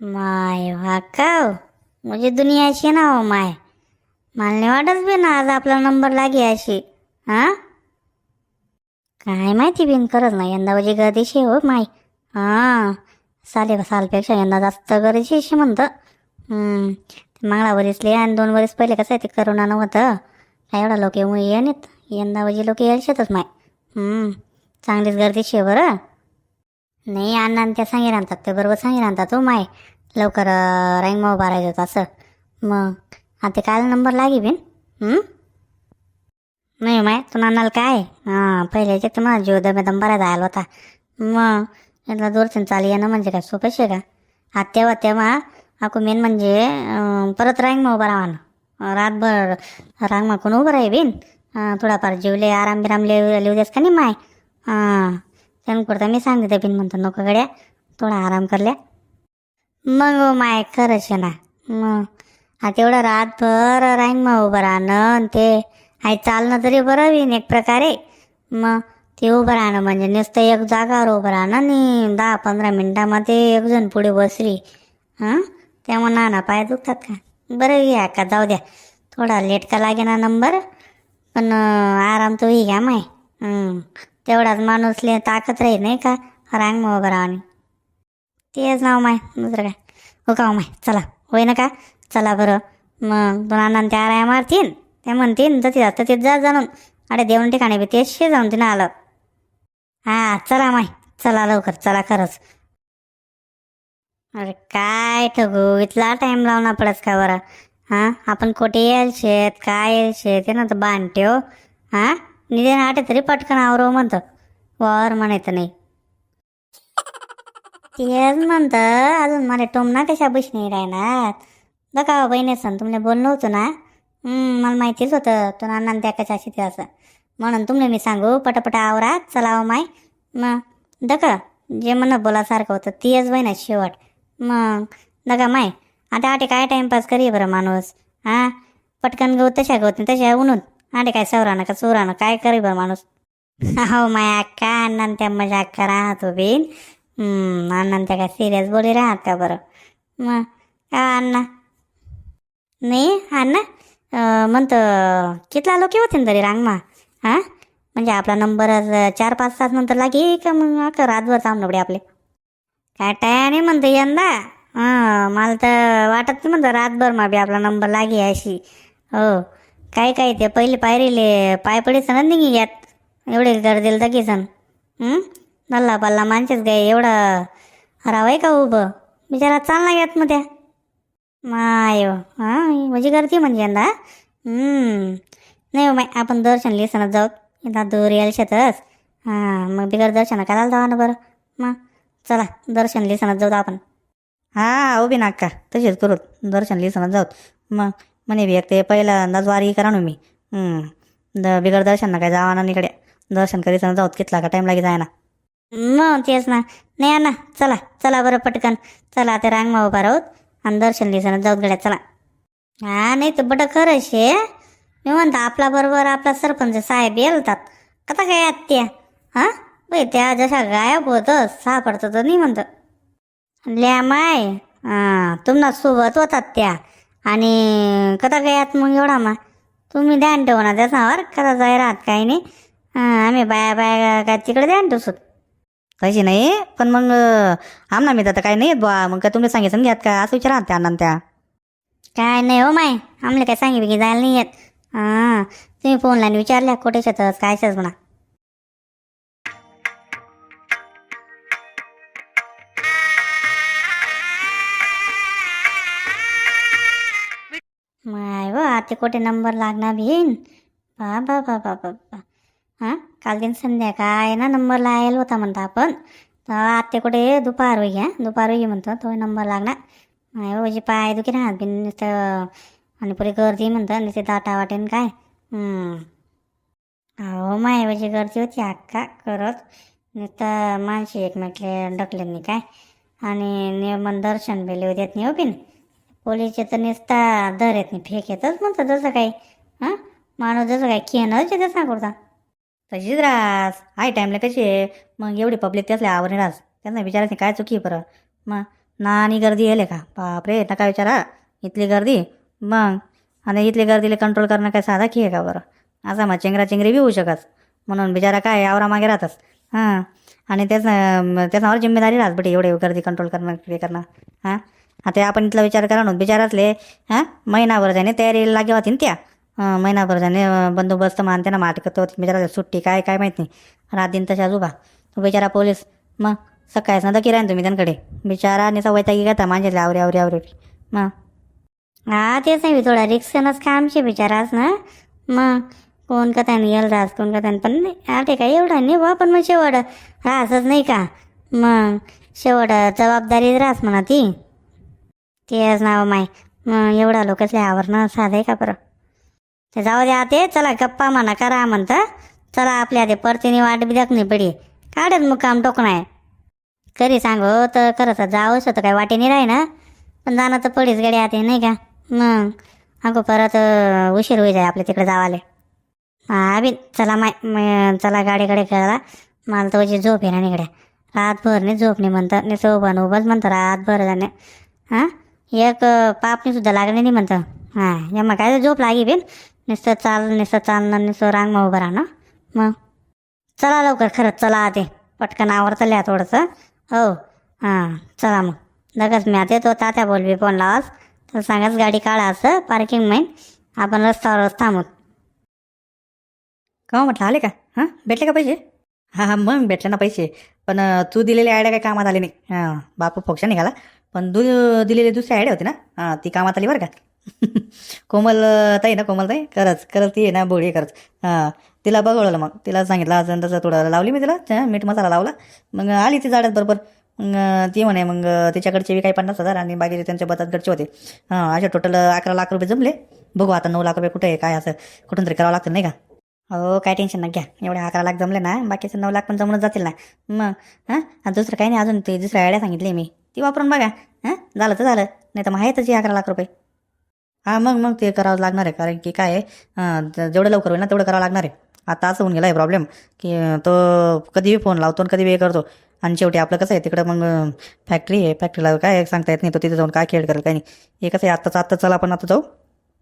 माय वाकाव. म्हणजे दुनियाची ना हो माय. मला वाटत बी ना आज आपला नंबर लागे अशी. हा? काय माहिती बिन करत ना यंदा म्हणजे गर्दीशी हो माय. हा साले सालपेक्षा यंदा जास्त गर्दीशी अशी म्हणतं. मागला वरीसले आणि दोन वरीस पहिले कसं आहे ते करोना नव्हतं काय एवढा लोक येऊ येत यंदा म्हणजे लोक यायचेतच माय चांगलीच गर्दीशी आहे बरं. नाही अण्णा आणि त्या सांगे राहतात ते बरोबर सांगे राहतात हो माय. लवकर रँग मग बारायचं होतं असं. मग आता काय नंबर लागे बिन? नाही माय तू नानाला काय? हां पहिले याच्यात तुम्हाला जीव दम बरा जायला होता. मग यातला दोरचन चालू येणं म्हणजे काय सोपं शे का? आता तेव्हा तेव्हा आपण मेन म्हणजे परत रांग मग उभं राहा रातभर रांग मग कोण उभं राही बिन? थोडाफार जीवले आराम बिराम लिव लिहू देस का नाही माय? हां त्यानं मी सांगते बिन म्हणतो नको गड्या थोडा आराम करल्या मग माय खरंच आहे ना मग. आता एवढं रातभर रांगमा मग उभं राहणं आणि ते. आई चालणं तरी बरं बीन एक प्रकारे. मग ते उभं राहणं म्हणजे नुसतं एक जागावर उभं राहणं आणि दहा पंधरा मिनटामध्ये एक जण पुढे बसली. हां त्यामुळे नाना पाय दुखतात का? बरं घ्या का? जाऊ द्या. थोडा लेट का लागे ना नंबर पण आराम तो ही घ्या माय. तेवढाच माणूसले ताकद राहील नाही का? रांग मग उभं राहणे तेच नाव माय दुसरं काय? हो का हो माय? चला. होय ना का? चला बरं. मग दोन अण्णांना त्या आराया मारतीन. ते म्हणतीन तर जास्त तिथं जा जाणून. अरे देऊन ठिकाणी बी तेच जाऊन तिनं आलं. हा चला माय. चला लवकर. चला खरंच. अरे काय ठगू? इथला टाइम लावणार पडस का बरं हां? आपण कुठे येईल शेत? काय येईल शेत? हे ना तर बांधते हो. हां? निधे आटे तरी पटकन आवरो म्हणतं. वर म्हणायचं नाही. तेच म्हणतं. अजून मला टोमना कशा बस नाही राहणार? बघा हो बहिणी सण तुमने बोलणं होतं ना? मला माहितीच होतं. तू नाना त्या कशा अशी ते असं. म्हणून तुमले मी सांगू पटापटा आवरा चलाव हो माय. मग दका जे म्हणत बोलासारखं होतं तीच बहिणी शेवट. मग. नका माय आता आटे काय टाईमपास करी बरं माणूस हां? पटकन गवत तशा गवत तशा उन्हून. आटे काय सवरानं का चोरानं काय करी बरं माणूस? हो माय का अण्णा त्या मजा अक्का राहत हो बीन हम्म, अण्णा त्या काय सिरियस बोली राहत का बरं? मग का अण्णा? नाही अण्णा? म्हणतो म्हणतं कितला लोक होते ना तरी रांगमा? हां? म्हणजे आपला नंबर चार पाच तास नंतर लागे का मग रातभर थांबलं आपले? काय टायाने म्हणतो यंदा. हां मला तर वाटत नाही म्हणतं रातभर मा आपला नंबर लागे अशी. हो काय काय ते पहिले पायरीले पाय पडी सण निघी घ्यात एवढे गर्दीला तर सण नल्ला पल्ला माणसेच काय एवढं रावाय का उभं? बिचारा चालला घ्यात मग त्या. माय हां म्हणजे गर्दी म्हणजे यंदा. नाही हो माय आपण दर्शन लिसनच जाऊ. यंदा दूर यायला शेतच हां मग बिगर दर्शन करायला जावा ना बरं. मग. चला दर्शन लिसनात जाऊ आपण. हा उभी नाका तशीच करू. दर्शन लिसनात जाऊ. मग म्हणे बी एक ते पहिल्यांदाच वारी करा ना मी. द बिगर दर्शन काय जावा ना इकडे. दर्शन करीसन जाऊ कितला का टाईम लागे जाय ना मग तेच ना. नाही ना चला चला बरं पटकन. चला ते रांगमा उभा राहूत आणि दर्शन लिसनात जाऊत गड्या चला. हा नाही तर बट खरं शे. मी म्हणतो आपला बरोबर आपला सरपंच साहेब येलतात. कथा काय आत्या? हा हां? बाई त्या जशा गायब होतं सापडतं तर नाही म्हणतं ल्या माय तुम्हाला सोबत होतात त्या. आणि कदा गयात मग एवढा मा तुम्ही ध्यान ठेवू ना त्याच्यावर कदा जाय राहत काही नाही. आम्ही बाया बाया काय तिकडे ध्यान ठेवसोत. तशी नाही पण मग आमना मी तर काय नाही बा. बुवा मग काय तुम्ही सांगितलं घ्यात का? असं विचारा त्या अण्णा त्या. काय नाही हो माय आमले काय सांगितलं की जायला नाही येत. हां तुम्ही फोन लाईन विचारल्या कुठे शेतस काय शेत म्हणा. माय कोठे नंबर लागणार बीन बा बा बा बा बा बा। हां काल दिन संध्याकाळ ना नंबर लायला होता म्हणता आपण तर आत्ते कुठे दुपार होई घ्या दुपार होई म्हणतो तो नंबर लागणार माय पाय दुखी राहत बिन नुसतं आणि पुरी गर्दी म्हणतं नुसते दाटा वाटेन काय अहो माय गर्दी होती अक्का करत नुसतं माणशी एकमेकले डकले नाही काय आणि नियमन दर्शन बेले होते नाही हो बिन। पोलीसचे तर नुसता दर येत नाही फेक येतच म्हणतं जसं काही. हां? माणूस जसं काय खेळणंच येतं सांगता तशीच रास आहे टाईमला कशी आहे? मग एवढी पब्लिक त्यातल्या आवरणी रास त्यांना विचारायचं काय चुकी आहे बरं? मग ना आणि गर्दी येले का बापरे नका विचारा. इथली गर्दी. मग? आणि इथली गर्दीला कंट्रोल करणं काय साधा की आहे का बरं? असा मग चेंगरा चेंगरी बी होऊ शकत म्हणून बिचारा काय आवरा मागे राहतच हां? आणि त्याच त्याच्यावर जिम्मेदारी राहत बटे एवढे गर्दी कंट्रोल करणं हे करणं. हां? आता आपण इथला विचार करा ना बिचारातले हां महिनाभर जाणे तयारीला लागे होती ना त्या. महिनाभर जाणे बंदोबस्त मानते त्यांना माटकत होती बिचारा सुट्टी काय काय माहीत नाही. रात दिन तशाच उभा. तो बिचारा पोलीस मग सकाळीच ना किराय तुम्ही त्यांकडे. बिचारा निसा वैतागी घेता माझ्यातले आवरे आवरे आवरे. मग? हा तेच नाही थोडा रिक्सनच कामचे बिचाराच ना? मग? कोण का त्याने येल रास कोण का त्याने पण नाही अरे काय एवढा नाही बा पण मग शेवट? रासच नाही का? मग? शेवट जबाबदारी रास म्हणा ती. तेच नाव माय. मग एवढा लोकसले आवरणं साधं आहे का बरं? ते जाऊ द्या ते चला गप्पा म्हणा करा म्हणतं. चला आपल्या ते परतीने वाट बी दाखवली पडी. काढत मग काम टोकणं आहे करी सांगो हो, तर खरंच जावंच होतं काय वाटे नाही राही ना. पण जाणं तर पडीच गाडी आते नाही का? मग अगो परत उशीर होई जाय आपल्या तिकडे जावाले. हा बी चला माय चला गाडीकडे खेळायला. मला तर वजी झोप आहे ना इकडे रातभर नाही झोप नाही म्हणतं नाही सोबन उभंच म्हणतं रातभर जाणे. हां? एक अं, पापणी सुद्धा लागणे नाही म्हणतं. हां मग काय झोप लागी बिन. नुसतं चाल नुसतं चालणं नुसतं रांग मग उभं राहणं. मग? चला लवकर खरंच चला ते पटकन आवडतं लिहा थोडंसं. हो हां चला मग. लगेच मी आता तो तात्या बोलवी फोन लावास तर सांगाच गाडी काढा असं पार्किंग मेन आपण रस्त्यावर थांबू. का हो म्हटलं आले का? हां भेटले का पैसे? हां हां मग भेटले ना पैसे. पण तू दिलेली आयडिया काय कामात आली नाही. हां बापू फोक्षा निघाला. पण दु दिलेली दुसरी आयडिया होती ना? हां ती कामात आली बरं का? कोमल ताई ना कोमल ताई? खरंच खरंच ती आहे ना बोळी खरंच. हां तिला बघवलं मग. तिला सांगितलं आज तसं थोडं लावली मी तिला. मीठ मसाला लावला. मग आली ती झाडात बरोबर. मग ती म्हणे मग तिच्याकडचे बी काही पन्नास हजार आणि बाकीचे त्यांच्या बचतगडचे होते. हां असे टोटल अकरा लाख रुपये जमले. बघू आता नऊ लाख रुपये कुठे आहे काय असं कुठून तरी करावं लागतं नाही का? हो काय टेन्शन नाही घ्या. एवढे अकरा लाख जमले ना बाकीचे नऊ लाख पण जमूनच जातील ना. मग हां दुसरं काही नाही अजून ते दुसऱ्या आयडिया सांगितली मी. ती वापरून बघा. हां? झालं तर झालं. नाही तर मग आहेतच अकरा लाख रुपये. हां मग मग ते करावं लागणार आहे. कारण की काय आहे जेवढं लवकर होईल ना तेवढं करावं लागणार आहे. आता असं होऊन गेला आहे प्रॉब्लेम की तो कधीही फोन लावतो आणि कधी हे करतो. आणि शेवटी आपलं कसं आहे तिकडं मग फॅक्टरी आहे. फॅक्टरीला काय सांगता येत नाही. तो तिथे जाऊन काय खेळ करेल काय नाही. हे कसं आहे आत्ताच आत्ता चला आपण आता जाऊ.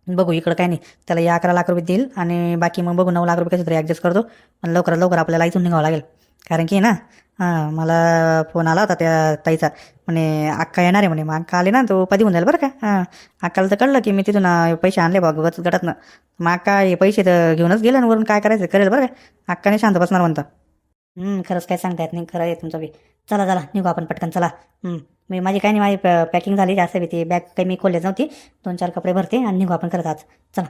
बघू इकडं काय नाही. त्याला या अकरा लाख रुपये देईल आणि बाकी मग बघू नऊ लाख रुपये कसे तरी ॲडजस्ट करतो. आणि लवकरात लवकर आपल्याला इथून निघावं लागेल. कारण की ना हां मला फोन आला होता त्या ताईचा. म्हणे अक्का येणार आहे म्हणे मग अक्का आले ना तो कधी होऊन जाईल बरं का? हां अक्काला तर कळलं की मी तिथून पैसे आणले बघ गट गटातनं. मग अक्का हे पैसे तर घेऊनच गेलं आणि वरून काय करायचं करेल बरं का? अक्काने शांत बसणार म्हणतं. खरंच काय सांगता येत नाही खरं आहे तुमचं बी. चला चला निघू आपण पटकन चला. मी माझी काही नाही माझी पॅकिंग झाली जास्त बी ती बॅग काही मी खोललीच नव्हती. दोन चार कपडे भरते आणि निघू आपण करत आज. चला.